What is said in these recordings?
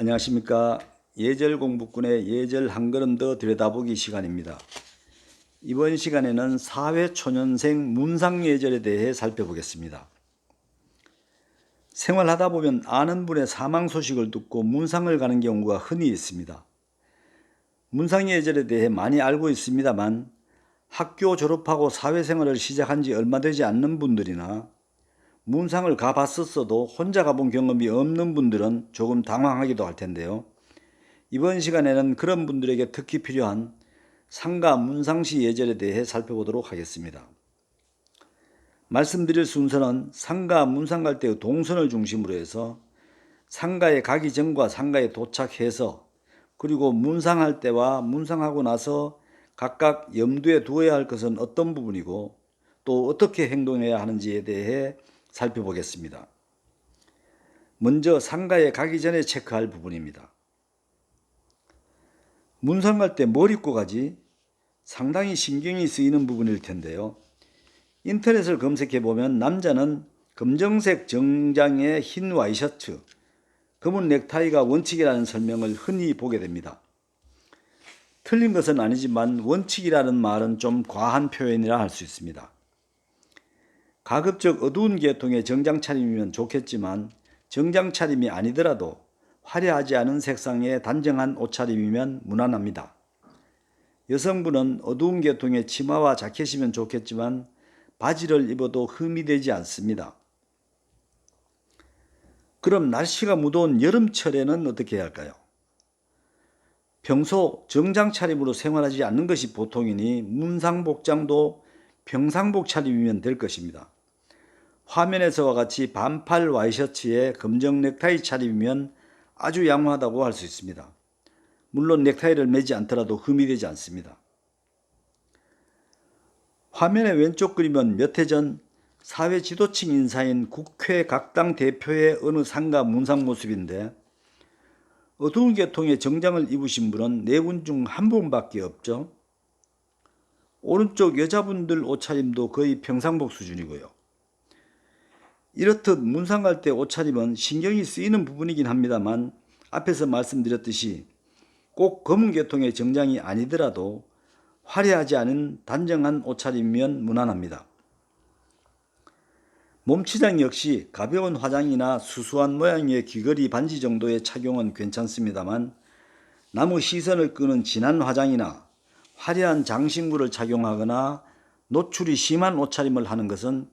안녕하십니까. 예절 공부꾼의 예절 한 걸음 더 들여다보기 시간입니다. 이번 시간에는 사회 초년생 문상 예절에 대해 살펴보겠습니다. 생활하다 보면 아는 분의 사망 소식을 듣고 문상을 가는 경우가 흔히 있습니다. 문상 예절에 대해 많이 알고 있습니다만 학교 졸업하고 사회생활을 시작한 지 얼마 되지 않는 분들이나 문상을 가봤었어도 혼자 가본 경험이 없는 분들은 조금 당황하기도 할 텐데요. 이번 시간에는 그런 분들에게 특히 필요한 상가 문상시 예절에 대해 살펴보도록 하겠습니다. 말씀드릴 순서는 상가 문상 갈 때의 동선을 중심으로 해서 상가에 가기 전과 상가에 도착해서 그리고 문상할 때와 문상하고 나서 각각 염두에 두어야 할 것은 어떤 부분이고 또 어떻게 행동해야 하는지에 대해 살펴보겠습니다. 먼저 상가에 가기 전에 체크할 부분입니다. 문상 갈 때 뭘 입고 가지? 상당히 신경이 쓰이는 부분일 텐데요. 인터넷을 검색해 보면 남자는 검정색 정장에 흰 와이셔츠, 검은 넥타이가 원칙이라는 설명을 흔히 보게 됩니다. 틀린 것은 아니지만 원칙이라는 말은 좀 과한 표현이라 할 수 있습니다. 가급적 어두운 계통의 정장 차림이면 좋겠지만 정장 차림이 아니더라도 화려하지 않은 색상의 단정한 옷차림이면 무난합니다. 여성분은 어두운 계통의 치마와 자켓이면 좋겠지만 바지를 입어도 흠이 되지 않습니다. 그럼 날씨가 무더운 여름철에는 어떻게 해야 할까요? 평소 정장 차림으로 생활하지 않는 것이 보통이니 문상복장도 평상복 차림이면 될 것입니다. 화면에서와 같이 반팔 와이셔츠에 검정 넥타이 차림이면 아주 양호하다고 할 수 있습니다. 물론 넥타이를 매지 않더라도 흠이 되지 않습니다. 화면의 왼쪽 그림은 몇 해 전 사회 지도층 인사인 국회 각 당 대표의 어느 상가 문상 모습인데 어두운 계통의 정장을 입으신 분은 네 분 중 한 분밖에 없죠. 오른쪽 여자분들 옷차림도 거의 평상복 수준이고요. 이렇듯 문상 갈 때 옷차림은 신경이 쓰이는 부분이긴 합니다만 앞에서 말씀드렸듯이 꼭 검은 계통의 정장이 아니더라도 화려하지 않은 단정한 옷차림이면 무난합니다. 몸치장 역시 가벼운 화장이나 수수한 모양의 귀걸이 반지 정도의 착용은 괜찮습니다만 나무 시선을 끄는 진한 화장이나 화려한 장신구를 착용하거나 노출이 심한 옷차림을 하는 것은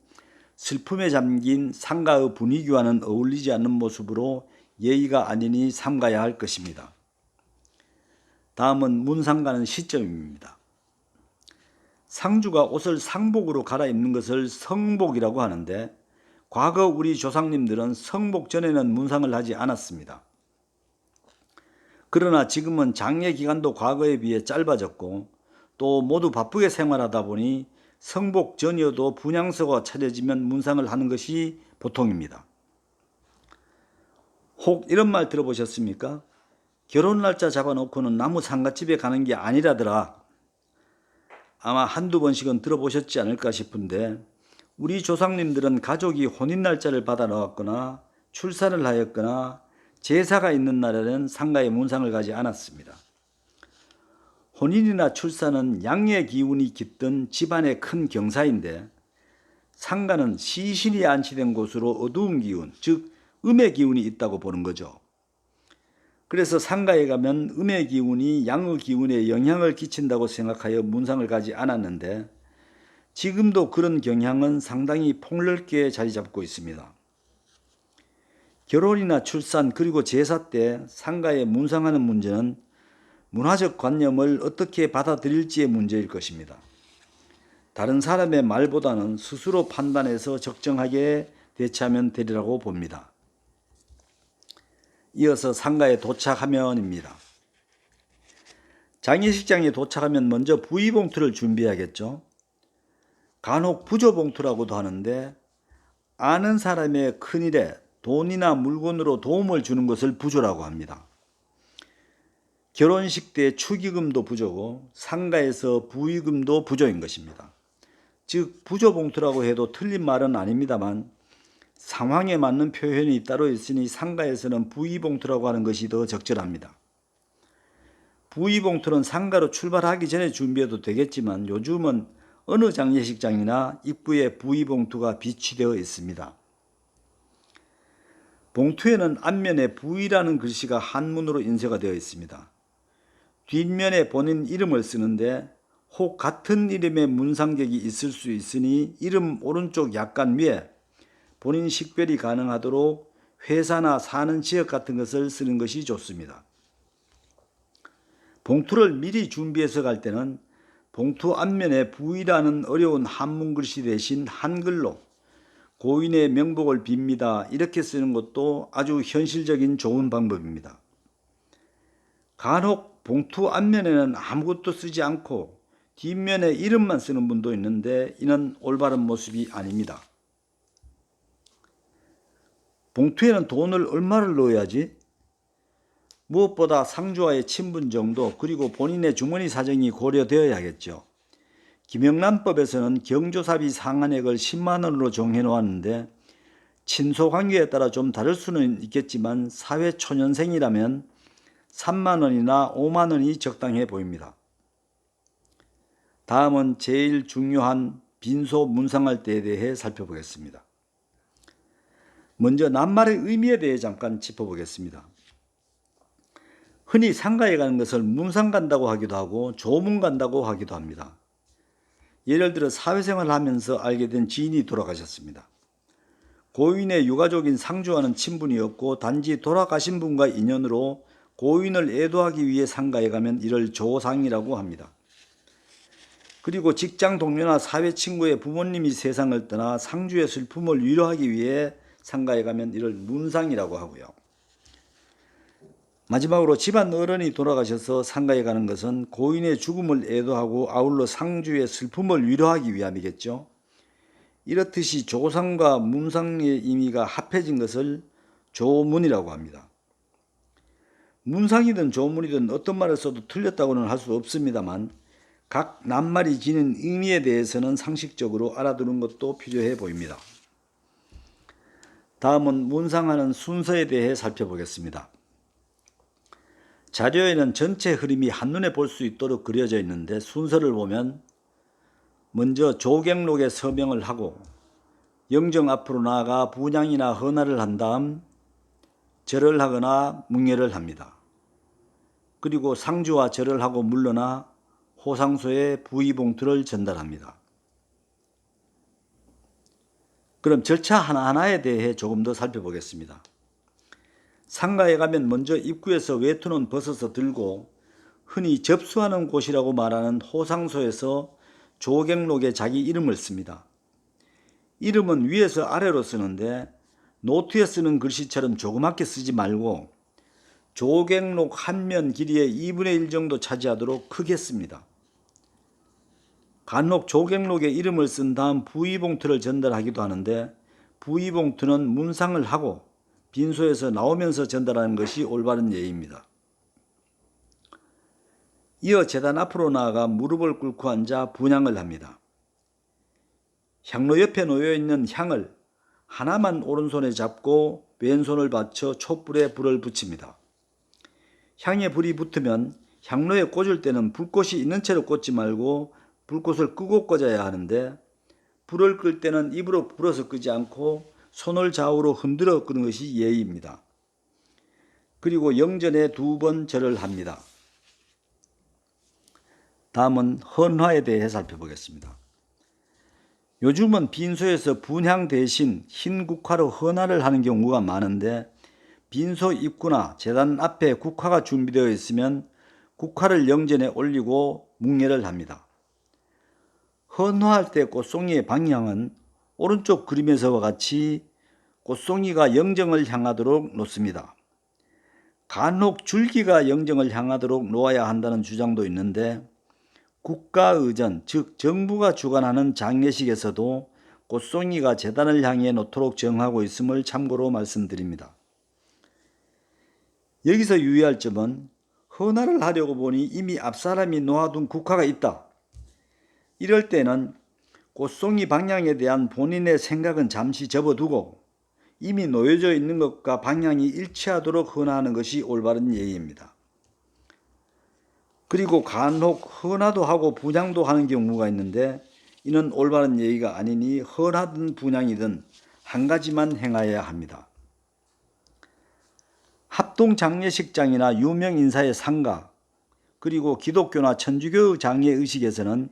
슬픔에 잠긴 상가의 분위기와는 어울리지 않는 모습으로 예의가 아니니 삼가야 할 것입니다. 다음은 문상가는 시점입니다. 상주가 옷을 상복으로 갈아입는 것을 성복이라고 하는데 과거 우리 조상님들은 성복 전에는 문상을 하지 않았습니다. 그러나 지금은 장례 기간도 과거에 비해 짧아졌고 또 모두 바쁘게 생활하다 보니 성복 전이어도 분향서가 차려지면 문상을 하는 것이 보통입니다. 혹 이런 말 들어보셨습니까? 결혼 날짜 잡아놓고는 나무 상가집에 가는 게 아니라더라. 아마 한두 번씩은 들어보셨지 않을까 싶은데 우리 조상님들은 가족이 혼인 날짜를 받아 놓았거나 출산을 하였거나 제사가 있는 날에는 상가에 문상을 가지 않았습니다. 혼인이나 출산은 양의 기운이 깃든 집안의 큰 경사인데 상가는 시신이 안치된 곳으로 어두운 기운, 즉 음의 기운이 있다고 보는 거죠. 그래서 상가에 가면 음의 기운이 양의 기운에 영향을 끼친다고 생각하여 문상을 가지 않았는데 지금도 그런 경향은 상당히 폭넓게 자리 잡고 있습니다. 결혼이나 출산 그리고 제사 때 상가에 문상하는 문제는 문화적 관념을 어떻게 받아들일지의 문제일 것입니다. 다른 사람의 말보다는 스스로 판단해서 적정하게 대처하면 되리라고 봅니다. 이어서 상가에 도착하면입니다. 장례식장에 도착하면 먼저 부의 봉투를 준비하겠죠. 간혹 부조 봉투라고도 하는데 아는 사람의 큰일에 돈이나 물건으로 도움을 주는 것을 부조라고 합니다. 결혼식 때 축의금도 부조고 상가에서 부의금도 부조인 것입니다. 즉 부조 봉투라고 해도 틀린 말은 아닙니다만 상황에 맞는 표현이 따로 있으니 상가에서는 부의 봉투라고 하는 것이 더 적절합니다. 부의 봉투는 상가로 출발하기 전에 준비해도 되겠지만 요즘은 어느 장례식장이나 입구에 부의 봉투가 비치되어 있습니다. 봉투에는 앞면에 부의라는 글씨가 한문으로 인쇄가 되어 있습니다. 뒷면에 본인 이름을 쓰는데 혹 같은 이름의 문상객이 있을 수 있으니 이름 오른쪽 약간 위에 본인 식별이 가능하도록 회사나 사는 지역 같은 것을 쓰는 것이 좋습니다. 봉투를 미리 준비해서 갈 때는 봉투 앞면에 부이라는 어려운 한문 글씨 대신 한글로 고인의 명복을 빕니다. 이렇게 쓰는 것도 아주 현실적인 좋은 방법입니다. 간혹 봉투 앞면에는 아무것도 쓰지 않고 뒷면에 이름만 쓰는 분도 있는데 이는 올바른 모습이 아닙니다. 봉투에는 돈을 얼마를 넣어야지? 무엇보다 상주와의 친분 정도 그리고 본인의 주머니 사정이 고려되어야겠죠. 김영란법에서는 경조사비 상한액을 10만 원으로 정해 놓았는데 친소 관계에 따라 좀 다를 수는 있겠지만 사회 초년생이라면 3만 원이나 5만 원이 적당해 보입니다. 다음은 제일 중요한 빈소 문상할 때에 대해 살펴보겠습니다. 먼저 낱말의 의미에 대해 잠깐 짚어보겠습니다. 흔히 상가에 가는 것을 문상 간다고 하기도 하고 조문 간다고 하기도 합니다. 예를 들어 사회생활을 하면서 알게 된 지인이 돌아가셨습니다. 고인의 유가족인 상주와는 친분이 없고 단지 돌아가신 분과 인연으로 고인을 애도하기 위해 상가에 가면 이를 조상이라고 합니다. 그리고 직장 동료나 사회 친구의 부모님이 세상을 떠나 상주의 슬픔을 위로하기 위해 상가에 가면 이를 문상이라고 하고요. 마지막으로 집안 어른이 돌아가셔서 상가에 가는 것은 고인의 죽음을 애도하고 아울러 상주의 슬픔을 위로하기 위함이겠죠. 이렇듯이 조상과 문상의 의미가 합해진 것을 조문이라고 합니다. 문상이든 조문이든 어떤 말을 써도 틀렸다고는 할 수 없습니다만 각 낱말이 지닌 의미에 대해서는 상식적으로 알아두는 것도 필요해 보입니다. 다음은 문상하는 순서에 대해 살펴보겠습니다. 자료에는 전체 흐름이 한눈에 볼 수 있도록 그려져 있는데 순서를 보면 먼저 조경록에 서명을 하고 영정 앞으로 나아가 분양이나 헌화를 한 다음 절을 하거나 묵례를 합니다. 그리고 상주와 절을 하고 물러나 호상소에 부의봉투를 전달합니다. 그럼 절차 하나하나에 대해 조금 더 살펴보겠습니다. 상가에 가면 먼저 입구에서 외투는 벗어서 들고 흔히 접수하는 곳이라고 말하는 호상소에서 조경록에 자기 이름을 씁니다. 이름은 위에서 아래로 쓰는데 노트에 쓰는 글씨처럼 조그맣게 쓰지 말고 조경록 한 면 길이의 2분의 1 정도 차지하도록 크게 씁니다. 간혹 조경록에 이름을 쓴 다음 부의봉투를 전달하기도 하는데 부의봉투는 문상을 하고 빈소에서 나오면서 전달하는 것이 올바른 예입니다. 이어 재단 앞으로 나아가 무릎을 꿇고 앉아 분향을 합니다. 향로 옆에 놓여 있는 향을 하나만 오른손에 잡고 왼손을 받쳐 촛불에 불을 붙입니다. 향에 불이 붙으면 향로에 꽂을 때는 불꽃이 있는 채로 꽂지 말고 불꽃을 끄고 꽂아야 하는데 불을 끌 때는 입으로 불어서 끄지 않고 손을 좌우로 흔들어 끄는 것이 예의입니다. 그리고 영전에 두 번 절을 합니다. 다음은 헌화에 대해 살펴보겠습니다. 요즘은 빈소에서 분향 대신 흰 국화로 헌화를 하는 경우가 많은데 빈소 입구나 재단 앞에 국화가 준비되어 있으면 국화를 영전에 올리고 묵례를 합니다. 헌화할 때 꽃송이의 방향은 오른쪽 그림에서와 같이 꽃송이가 영정을 향하도록 놓습니다. 간혹 줄기가 영정을 향하도록 놓아야 한다는 주장도 있는데 국가의전, 즉 정부가 주관하는 장례식에서도 꽃송이가 재단을 향해 놓도록 정하고 있음을 참고로 말씀드립니다. 여기서 유의할 점은 헌화를 하려고 보니 이미 앞사람이 놓아둔 국화가 있다. 이럴 때는 꽃송이 방향에 대한 본인의 생각은 잠시 접어두고 이미 놓여져 있는 것과 방향이 일치하도록 헌화하는 것이 올바른 예의입니다. 그리고 간혹 헌화도 하고 분양도 하는 경우가 있는데 이는 올바른 예의가 아니니 헌하든 분양이든 한 가지만 행하여야 합니다. 합동 장례식장이나 유명 인사의 상가 그리고 기독교나 천주교 장례 의식에서는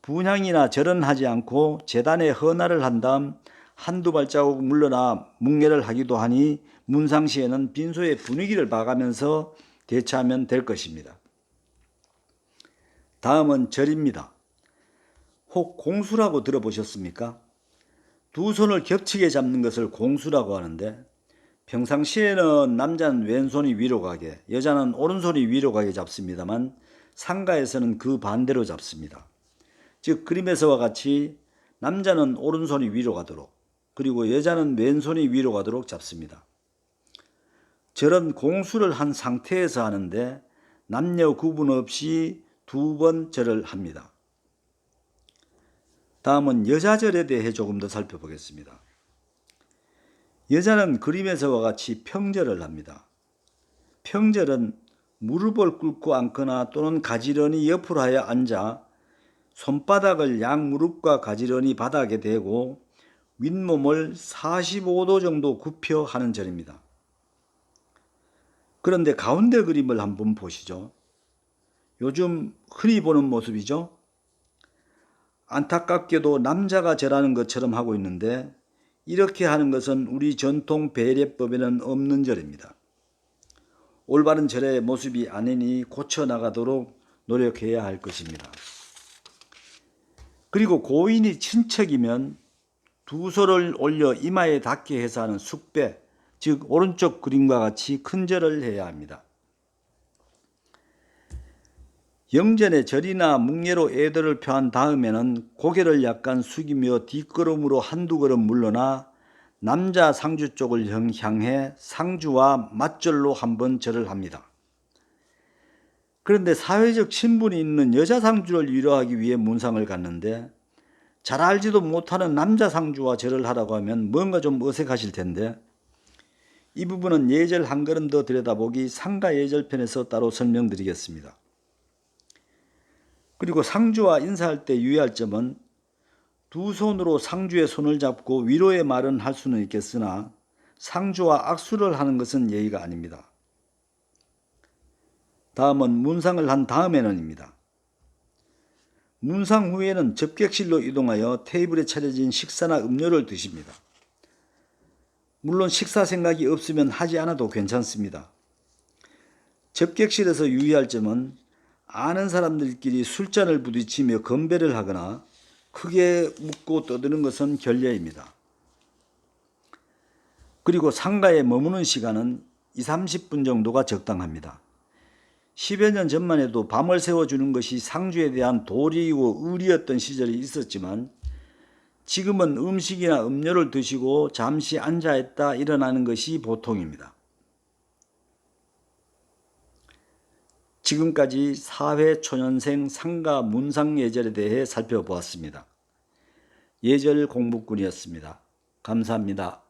분향이나 절은 하지 않고 재단에 헌화를 한 다음 한두 발자국 물러나 묵례를 하기도 하니 문상시에는 빈소의 분위기를 봐가면서 대처하면 될 것입니다. 다음은 절입니다. 혹 공수라고 들어보셨습니까? 두 손을 겹치게 잡는 것을 공수라고 하는데 평상시에는 남자는 왼손이 위로 가게, 여자는 오른손이 위로 가게 잡습니다만 상가에서는 그 반대로 잡습니다. 즉 그림에서와 같이 남자는 오른손이 위로 가도록 그리고 여자는 왼손이 위로 가도록 잡습니다. 절은 공수를 한 상태에서 하는데 남녀 구분 없이 두 번 절을 합니다. 다음은 여자절에 대해 조금 더 살펴보겠습니다. 여자는 그림에서와 같이 평절을 합니다. 평절은 무릎을 꿇고 앉거나 또는 가지런히 옆으로 하여 앉아 손바닥을 양 무릎과 가지런히 바닥에 대고 윗몸을 45도 정도 굽혀 하는 절입니다. 그런데 가운데 그림을 한번 보시죠. 요즘 흔히 보는 모습이죠. 안타깝게도 남자가 절하는 것처럼 하고 있는데 이렇게 하는 것은 우리 전통 배례법에는 없는 절입니다. 올바른 절의 모습이 아니니 고쳐 나가도록 노력해야 할 것입니다. 그리고 고인이 친척이면 두 손을 올려 이마에 닿게 해서 하는 숙배, 즉 오른쪽 그림과 같이 큰 절을 해야 합니다. 영전의 절이나 묵례로 애도를 표한 다음에는 고개를 약간 숙이며 뒷걸음으로 한두 걸음 물러나 남자 상주 쪽을 향해 상주와 맞절로 한번 절을 합니다. 그런데 사회적 신분이 있는 여자 상주를 위로하기 위해 문상을 갔는데 잘 알지도 못하는 남자 상주와 절을 하라고 하면 뭔가 좀 어색하실 텐데 이 부분은 예절 한 걸음 더 들여다보기 상가 예절편에서 따로 설명드리겠습니다. 그리고 상주와 인사할 때 유의할 점은 두 손으로 상주의 손을 잡고 위로의 말은 할 수는 있겠으나 상주와 악수를 하는 것은 예의가 아닙니다. 다음은 문상을 한 다음에는입니다. 문상 후에는 접객실로 이동하여 테이블에 차려진 식사나 음료를 드십니다. 물론 식사 생각이 없으면 하지 않아도 괜찮습니다. 접객실에서 유의할 점은 아는 사람들끼리 술잔을 부딪히며 건배를 하거나 크게 웃고 떠드는 것은 결례입니다. 그리고 상가에 머무는 시간은 2, 30분 정도가 적당합니다. 10여 년 전만 해도 밤을 새워주는 것이 상주에 대한 도리이고 의리였던 시절이 있었지만 지금은 음식이나 음료를 드시고 잠시 앉아있다 일어나는 것이 보통입니다. 지금까지 사회 초년생 상가 문상 예절에 대해 살펴보았습니다. 예절 공부꾼이었습니다. 감사합니다.